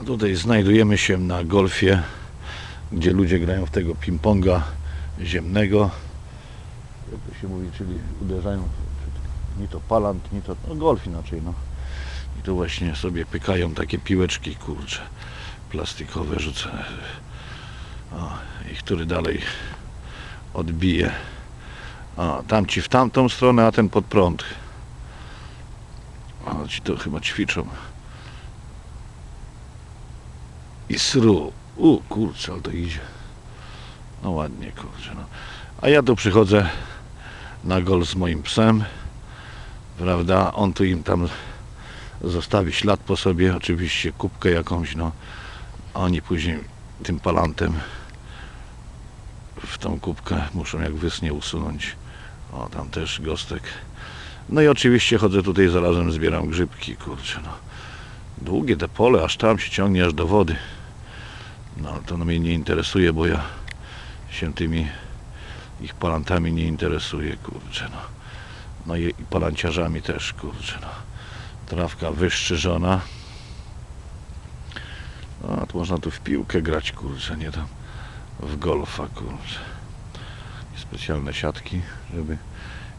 A tutaj znajdujemy się na golfie, gdzie ludzie grają w tego ping-ponga ziemnego. Jak to się mówi, czyli uderzają, nie to palant, nie to, no golf inaczej, no. I tu właśnie sobie pykają takie piłeczki, kurcze, plastikowe rzucane. O, I który dalej odbije. A, tamci w tamtą stronę, a ten pod prąd. A, ci to chyba ćwiczą. I sru. U, kurczę, ale to idzie. No ładnie, kurczę. No. A ja tu przychodzę na gol z moim psem. Prawda? On tu im tam zostawi ślad po sobie, oczywiście kubkę jakąś, no. A oni później tym palantem w tą kubkę muszą jak wysnie usunąć. O, tam też gostek. No i oczywiście chodzę tutaj zarazem zbieram grzybki, kurczę, no. Długie te pole, aż tam się ciągnie aż do wody. No to mnie nie interesuje, bo ja się tymi ich palantami nie interesuję, kurczę, no. No i, i palanciarzami też, kurczę, no. Trawka wyszczyżona. No, to można tu w piłkę grać, kurczę, nie tam w golfa, kurczę. I specjalne siatki, żeby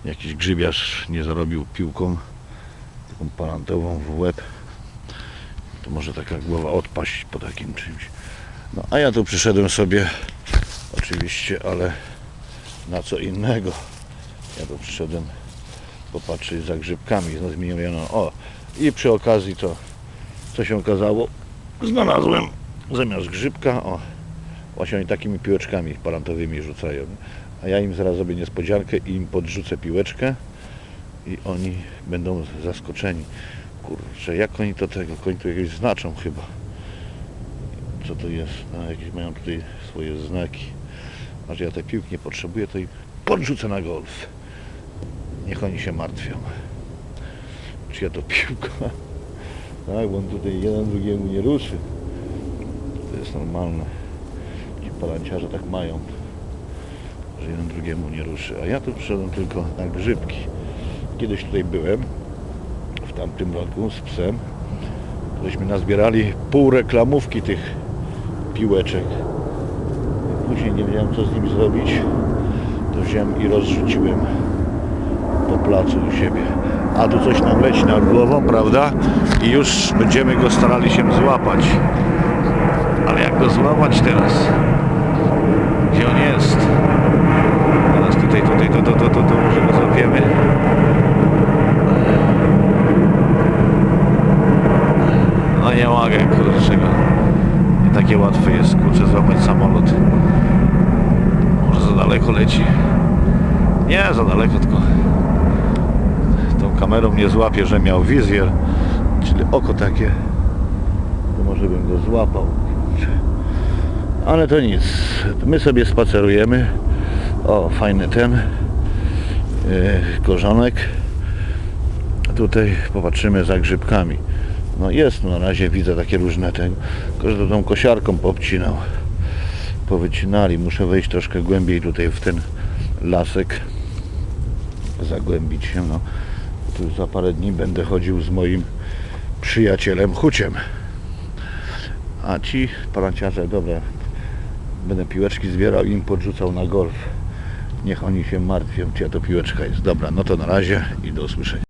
jakiś grzybiarz nie zarobił piłką taką palantową w łeb. To może taka głowa odpaść po takim czymś. No a ja tu przyszedłem sobie oczywiście, ale na co innego. Ja tu przyszedłem popatrzeć za grzybkami. No, zmieniono. O, i przy okazji to, co się okazało, znalazłem zamiast grzybka, o, właśnie oni takimi piłeczkami palantowymi rzucają. A ja im zaraz zrobię niespodziankę i im podrzucę piłeczkę i oni będą zaskoczeni. Kurczę, jak oni to tego, oni tu jakieś znaczą chyba. Co to jest? No, jakieś mają tutaj swoje znaki. A że ja tej piłki nie potrzebuję, to i podrzucę na golf. Niech oni się martwią. Czy ja to piłka? Tak, bo on tutaj jeden drugiemu nie ruszy. To jest normalne. Ci palanciarze tak mają, że jeden drugiemu nie ruszy. A ja tu przyszedłem tylko na grzybki. Kiedyś tutaj byłem, w tamtym roku z psem. Żeśmy nazbierali pół reklamówki tych piłeczek. Później nie wiedziałem co z nimi zrobić. To wziąłem i rozrzuciłem po placu u siebie. A tu coś nam leci nad głową, prawda? I już będziemy go starali się złapać. Ale jak go złapać teraz? Gdzie on jest? Teraz tutaj, tutaj, to, to, to, to, to może go złapiemy. No nie mogę, kurczę go. Takie łatwe jest, kurczę, złapać samolot. Może za daleko leci. Nie, za daleko, tylko tą kamerą nie złapie, że miał wizjer, czyli oko takie, to może bym go złapał. Ale to nic, my sobie spacerujemy. O, fajny ten yy, korzonek. Tutaj popatrzymy za grzybkami. No jest, no na razie widzę takie różne te, tylko że to tą kosiarką popcinał. Powycinali, muszę wejść troszkę głębiej tutaj w ten lasek. Zagłębić się, no. Tu za parę dni będę chodził z moim przyjacielem Huciem. A ci palanciarze, dobra, będę piłeczki zbierał i im podrzucał na golf. Niech oni się martwią, czyja to piłeczka jest. Dobra, no to na razie i do usłyszenia.